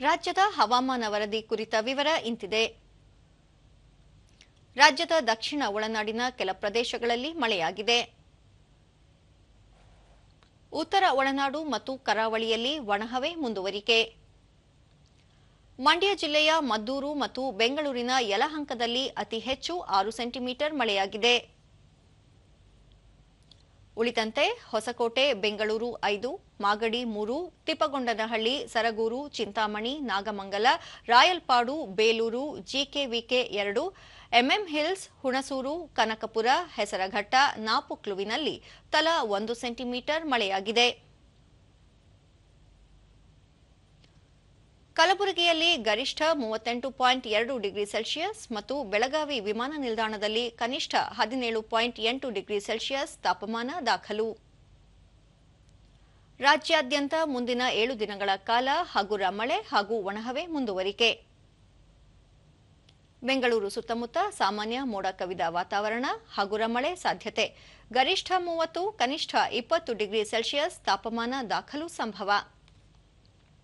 ರಾಜ್ಯದ ಹವಾಮಾನ ವರದಿ ಕುರಿತ ವಿವರ ಇಂತಿದೆ. ರಾಜ್ಯದ ದಕ್ಷಿಣ ಒಳನಾಡಿನ ಕೆಲ ಪ್ರದೇಶಗಳಲ್ಲಿ ಮಳೆಯಾಗಿದೆ. ಉತ್ತರ ಒಳನಾಡು ಮತ್ತು ಕರಾವಳಿಯಲ್ಲಿ ಒಣಹವೆ ಮುಂದುವರಿಕೆ. ಮಂಡ್ಯ ಜಿಲ್ಲೆಯ ಮದ್ದೂರು ಮತ್ತು ಬೆಂಗಳೂರಿನ ಯಲಹಂಕದಲ್ಲಿ ಅತಿ ಹೆಚ್ಚು ಆರು ಸೆಂಟಿಮೀಟರ್ ಮಳೆಯಾಗಿದೆ. ಉಳಿದಂತೆ ಹೊಸಕೋಟೆ, ಬೆಂಗಳೂರು ಐದು, ಮಾಗಡಿ ಮೂರು, ತಿಪ್ಪಗೊಂಡನಹಳ್ಳಿ, ಸರಗೂರು, ಚಿಂತಾಮಣಿ, ನಾಗಮಂಗಲ, ರಾಯಲ್ಪಾಡು, ಬೇಲೂರು, ಜಿಕೆವಿಕೆ ಎರಡು, ಎಂಎಂ ಹಿಲ್ಸ್, ಹುಣಸೂರು, ಕನಕಪುರ, ಹೆಸರಘಟ್ಟ ನಾಪುಕ್ಲುವಿನಲ್ಲಿ ತಲಾ ಒಂದು ಸೆಂಟಿಮೀಟರ್ ಮಳೆಯಾಗಿದೆ. ಕಲಬುರಗಿಯಲ್ಲಿ ಗರಿಷ್ಠ ಮೂವತ್ತೆಂಟು ಪಾಯಿಂಟ್ ಎರಡು ಡಿಗ್ರಿ ಸೆಲ್ಸಿಯಸ್ ಮತ್ತು ಬೆಳಗಾವಿ ವಿಮಾನ ನಿಲ್ದಾಣದಲ್ಲಿ ಕನಿಷ್ಠ ಹದಿನೇಳು ಪಾಯಿಂಟ್ ಎಂಟು ಡಿಗ್ರಿ ಸೆಲ್ಸಿಯಸ್ ತಾಪಮಾನ ದಾಖಲು. ರಾಜ್ಯಾದ್ಯಂತ ಮುಂದಿನ ಏಳು ದಿನಗಳ ಕಾಲ ಹಗುರ ಮಳೆ ಹಾಗೂ ಒಣಹವೆ ಮುಂದುವರಿಕೆ. ಬೆಂಗಳೂರು ಸುತ್ತಮುತ್ತ ಸಾಮಾನ್ಯ ಮೋಡ ಕವಿದ ವಾತಾವರಣ, ಹಗುರ ಮಳೆ ಸಾಧ್ಯತೆ. ಗರಿಷ್ಠ ಮೂವತ್ತು, ಕನಿಷ್ಠ ಇಪ್ಪತ್ತು ಡಿಗ್ರಿ ಸೆಲ್ಸಿಯಸ್ ತಾಪಮಾನ ದಾಖಲು ಸಂಭವ.